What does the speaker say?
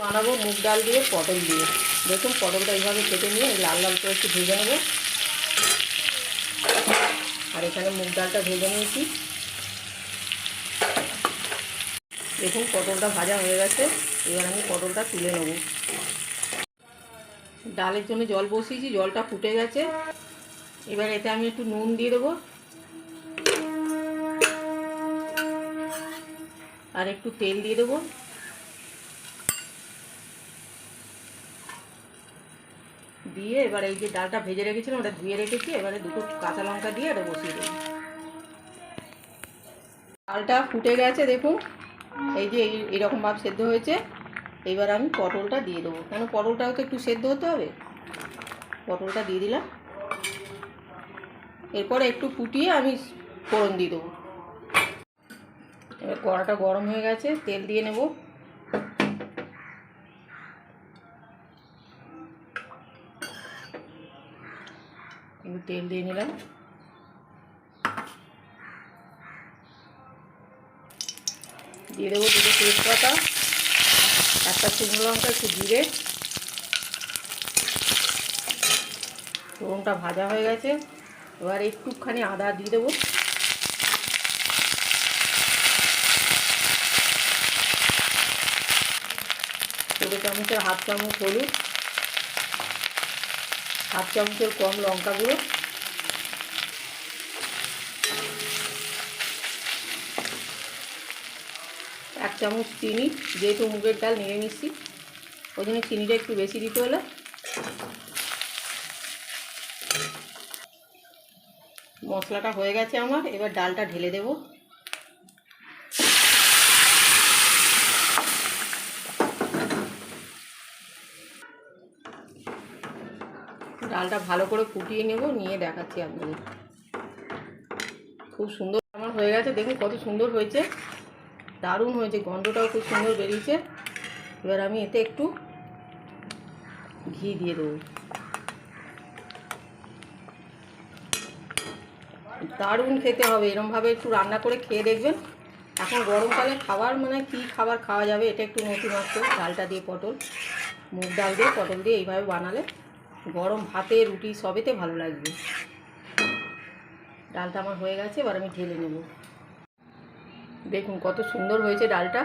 বানাবো মুগ ডাল দিয়ে, পটল দিয়ে। দেখুন পটলটা এইভাবে কেটে নিয়ে লাল লাল করে একটু ভেজে নেব। আর এখানে মুগ ডালটা ভেজে নিয়েছি। দেখুন পটলটা ভাজা হয়ে গেছে। এবার আমি পটলটা তুলে নেব। ডালের জন্য জল বসিয়েছি, জলটা ফুটে গেছে। এবার এতে আমি একটু নুন দিয়ে দেবো। আর একটু তেল দিয়ে দেবো। দিয়ে এবার এই যে ডালটা ভেজে রেখেছিলাম, ওটা ধুয়ে রেখেছি। এবারে দুটো কাঁচা লঙ্কা দিয়ে এটা বসিয়ে দেবো। ডালটা ফুটে গেছে, দেখুন। এই যে এই এরকম ভাব সেদ্ধ হয়েছে। এবার আমি পটলটা দিয়ে দেবো। কেন পটলটাও তো একটু সেদ্ধ হতে হবে? পটলটা দিয়ে দিলাম। এরপরে একটু ফুটিয়ে আমি ফোড়ন দিয়ে দেবো। এবার কড়াটা গরম হয়ে গেছে, তেল দিয়ে নেব। একটু তেল দিয়ে নিলাম। দিয়ে দেবো দুটো তেজপাতা, একটা শুকনো লঙ্কা, একটু জিরে। ফোড়নটা ভাজা হয়ে গেছে। এবার একটুখানি আদা দিয়ে দেবো। ছোটো চামচের হাফ চামচ হলুদ। হাফ চামচের কম লঙ্কা গুঁড়ো এক চামচ চিনি, যেহেতু মুগের ডাল নিয়ে মিশি ওই জন্য চিনিটা একটু বেশি দিতে হলো। মশলাটা হয়ে গেছে আমার, এবার ডালটা ঢেলে দেবো। ডালটা ভালো করে ফুটিয়ে নেব, নিয়ে দেখাচ্ছি আপনাদের। খুব সুন্দর আমার হয়ে গেছে, দেখুন কত সুন্দর হয়েছে। দারুণ হয়েছে, গন্ধটাও খুব সুন্দর বেরিয়েছে। এবার আমি এতে একটু ঘি দিয়ে দেবো। দারুণ খেতে হবে, এরমভাবে একটু রান্না করে খেয়ে দেখবেন। এখন গরমকালে খাবার মানে কি খাবার খাওয়া যাবে, এটা একটু নতুনত্ব ডালটা দিয়ে পটল, মুগ ডাল দিয়ে, পটল দিয়ে এইভাবে বানালে গরম ভাতে, রুটি সবেতে ভালো লাগবে। ডালটা আমার হয়ে গেছে, এবার আমি ঢেলে নেব। দেখুন কত সুন্দর হয়েছে ডালটা।